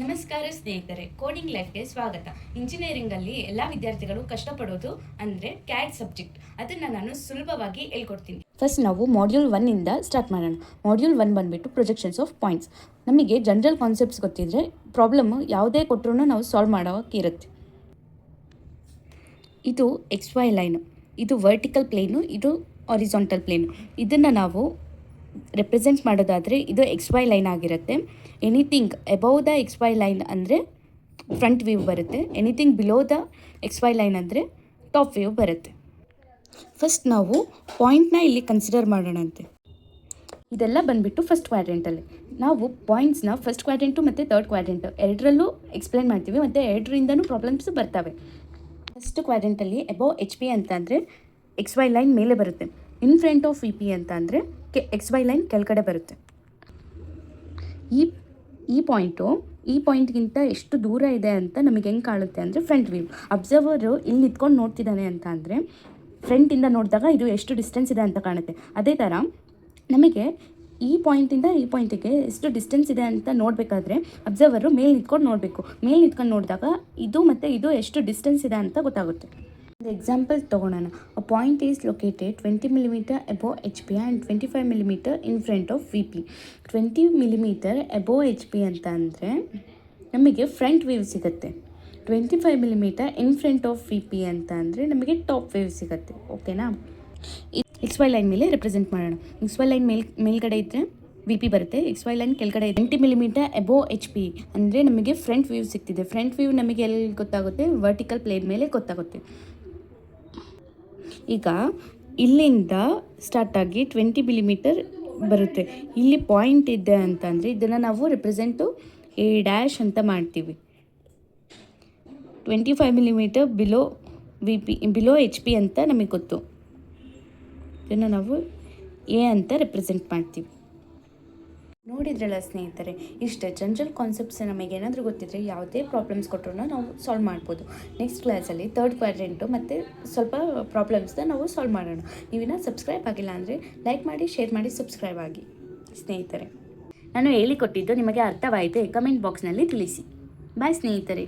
ನಮಸ್ಕಾರ ಸ್ನೇಹಿತರೆ ಕೋಡಿಂಗ್ ಲೈಫ್ಗೆ ಸ್ವಾಗತ. ಇಂಜಿನಿಯರಿಂಗಲ್ಲಿ ಎಲ್ಲ ವಿದ್ಯಾರ್ಥಿಗಳು ಕಷ್ಟಪಡೋದು ಅಂದರೆ ಕ್ಯಾಟ್ ಸಬ್ಜೆಕ್ಟ್ ಅದನ್ನು ನಾನು ಸುಲಭವಾಗಿ ಹೇಳ್ಕೊಡ್ತೀನಿ. ಫಸ್ಟ್ ನಾವು ಮಾಡ್ಯೂಲ್ ಒನ್ನಿಂದ ಸ್ಟಾರ್ಟ್ ಮಾಡೋಣ. ಮಾಡ್ಯೂಲ್ ಒನ್ ಬಂದುಬಿಟ್ಟು ಪ್ರೊಜೆಕ್ಷನ್ಸ್ ಆಫ್ ಪಾಯಿಂಟ್ಸ್ ನಮಗೆ ಜನರಲ್ ಕಾನ್ಸೆಪ್ಟ್ಸ್ ಗೊತ್ತಿದ್ದರೆ ಪ್ರಾಬ್ಲಮ್ ಯಾವುದೇ ಕೊಟ್ಟರು ನಾವು ಸಾಲ್ವ್ ಮಾಡೋಕೆ ಇರುತ್ತೆ. ಇದು ಎಕ್ಸ್ ವೈ ಲೈನು ಇದು ವರ್ಟಿಕಲ್ ಪ್ಲೇನು ಇದು ಆರಿಜಾಂಟಲ್ ಪ್ಲೇನು ಇದನ್ನು ನಾವು ರೆಪ್ರೆಸೆಂಟ್ ಮಾಡೋದಾದರೆ ಇದು ಎಕ್ಸ್ ವೈ ಲೈನ್ ಆಗಿರುತ್ತೆ. Anything above the X Y line ಅಂದರೆ ಫ್ರಂಟ್ ವ್ಯೂ ಬರುತ್ತೆ. Anything below the X Y line ಅಂದರೆ ಟಾಪ್ ವ್ಯೂ ಬರುತ್ತೆ. ಫಸ್ಟ್ ನಾವು ಪಾಯಿಂಟ್ನ ಇಲ್ಲಿ ಕನ್ಸಿಡರ್ ಮಾಡೋಣಂತೆ. ಇದೆಲ್ಲ ಬಂದುಬಿಟ್ಟು ಫಸ್ಟ್ ಕ್ವಾಡ್ರೆಂಟಲ್ಲಿ ನಾವು ಪಾಯಿಂಟ್ಸ್ನ ಫಸ್ಟ್ ಕ್ವಾಡ್ರೆಂಟು ಮತ್ತು ತರ್ಡ್ ಕ್ವಾಡ್ರೆಂಟು ಎರಡರಲ್ಲೂ ಎಕ್ಸ್ಪ್ಲೇನ್ ಮಾಡ್ತೀವಿ ಮತ್ತು ಎರಡರಿಂದನೂ ಪ್ರಾಬ್ಲಮ್ಸ್ ಬರ್ತವೆ. ಫಸ್ಟ್ ಕ್ವಾಡ್ರೆಂಟಲ್ಲಿ ಎಬೋ ಎಚ್ ಪಿ ಅಂತ ಅಂದರೆ ಎಕ್ಸ್ ವೈ ಲೈನ್ ಮೇಲೆ ಬರುತ್ತೆ. In front of V P ಅಂತ ಅಂದರೆ ಕೆ ಎಕ್ಸ್ ವೈ ಲೈನ್ ಕೆಳಗಡೆ ಬರುತ್ತೆ. ಈ ಈ ಪಾಯಿಂಟು ಈ ಪಾಯಿಂಟ್ಗಿಂತ ಎಷ್ಟು ದೂರ ಇದೆ ಅಂತ ನಮಗೆ ಹೆಂಗೆ ಕಾಣುತ್ತೆ ಅಂದರೆ ಫ್ರಂಟ್ ವ್ಯೂ ಅಬ್ಸರ್ವರು ಇಲ್ಲಿ ನಿಂತ್ಕೊಂಡು ನೋಡ್ತಿದ್ದಾನೆ ಅಂತ ಅಂದರೆ ಫ್ರಂಟಿಂದ ನೋಡಿದಾಗ ಇದು ಎಷ್ಟು ಡಿಸ್ಟೆನ್ಸ್ ಇದೆ ಅಂತ ಕಾಣುತ್ತೆ. ಅದೇ ಥರ ನಮಗೆ ಈ ಪಾಯಿಂಟಿಂದ ಈ ಪಾಯಿಂಟಿಗೆ ಎಷ್ಟು ಡಿಸ್ಟೆನ್ಸ್ ಇದೆ ಅಂತ ನೋಡಬೇಕಾದ್ರೆ ಅಬ್ಸರ್ವರು ಮೇಲೆ ನಿಂತ್ಕೊಂಡು ನೋಡಬೇಕು. ಮೇಲೆ ನಿಂತ್ಕೊಂಡು ನೋಡಿದಾಗ ಇದು ಮತ್ತು ಇದು ಎಷ್ಟು ಡಿಸ್ಟೆನ್ಸ್ ಇದೆ ಅಂತ ಗೊತ್ತಾಗುತ್ತೆ. ಒಂದು example ತೊಗೊಳೋಣ a point is located twenty millimetre above H P and twenty five millimetre in front of V P twenty millimetre above H P ಅಂತ ಅಂದರೆ ನಮಗೆ ಫ್ರಂಟ್ ವೇವ್ ಸಿಗುತ್ತೆ. Twenty five millimetre in front of V P ಅಂತ ಅಂದರೆ ನಮಗೆ top view ಸಿಗುತ್ತೆ. ಓಕೆನಾ X Y line ಮೇಲೆ ರೆಪ್ರೆಸೆಂಟ್ ಮಾಡೋಣ. ಎಕ್ಸ್ ವೈ ಲೈನ್ ಮೇಲ್, ಮೇಲ್ಗಡೆ ಇದ್ದರೆ ವಿ ಪಿ ಬರುತ್ತೆ. ಎಕ್ಸ್ ವೈ ಲೈನ್ ಕೆಳಗಡೆ twenty millimetre above H P ಅಂದರೆ ನಮಗೆ ಫ್ರಂಟ್ ವ್ಯೂ ಸಿಗ್ತಿದೆ. ಫ್ರಂಟ್ ವ್ಯೂ ನಮಗೆ ಎಲ್ಲಿ ಗೊತ್ತಾಗುತ್ತೆ? ವರ್ಟಿಕಲ್ ಪ್ಲೇನ್ ಮೇಲೆ ಗೊತ್ತಾಗುತ್ತೆ. ಈಗ ಇಲ್ಲಿಂದ ಸ್ಟಾರ್ಟ್ ಆಗಿ ಟ್ವೆಂಟಿ ಮಿಲಿಮೀಟರ್ ಬರುತ್ತೆ. ಇಲ್ಲಿ ಪಾಯಿಂಟ್ ಇದೆ ಅಂತಂದರೆ ಇದನ್ನು ನಾವು ರೆಪ್ರೆಸೆಂಟು ಎ ಡ್ಯಾಶ್ ಅಂತ ಮಾಡ್ತೀವಿ. Twenty five millimetre below V P below H P ಅಂತ ನಮಗೆ ಗೊತ್ತು. ಇದನ್ನು ನಾವು ಎ ಅಂತ ರೆಪ್ರೆಸೆಂಟ್ ಮಾಡ್ತೀವಿ. ನೋಡಿದ್ರಲ್ಲ ಸ್ನೇಹಿತರೆ, ಇಷ್ಟೇ ಜನರಲ್ ಕಾನ್ಸೆಪ್ಟ್ಸ್ ನಮಗೆ ಏನಾದರೂ ಗೊತ್ತಿದ್ರೆ ಯಾವುದೇ ಪ್ರಾಬ್ಲಮ್ಸ್ ಕೊಟ್ಟರು ನಾವು ಸಾಲ್ವ್ ಮಾಡ್ಬೋದು. ನೆಕ್ಸ್ಟ್ ಕ್ಲಾಸಲ್ಲಿ ತರ್ಡ್ ಕ್ವಾಡ್ರೆಂಟು ಮತ್ತು ಸ್ವಲ್ಪ ಪ್ರಾಬ್ಲಮ್ಸ್ನ ನಾವು ಸಾಲ್ವ್ ಮಾಡೋಣ. ನೀವಿನ್ನ ಸಬ್ಸ್ಕ್ರೈಬ್ ಆಗಿಲ್ಲ ಅಂದರೆ ಲೈಕ್ ಮಾಡಿ ಶೇರ್ ಮಾಡಿ ಸಬ್ಸ್ಕ್ರೈಬ್ ಆಗಿ. ಸ್ನೇಹಿತರೆ, ನಾನು ಹೇಳಿಕೊಟ್ಟಿದ್ದು ನಿಮಗೆ ಅರ್ಥವಾಯಿತೆ ಕಮೆಂಟ್ ಬಾಕ್ಸ್ನಲ್ಲಿ ತಿಳಿಸಿ. ಬಾಯ್ ಸ್ನೇಹಿತರೆ.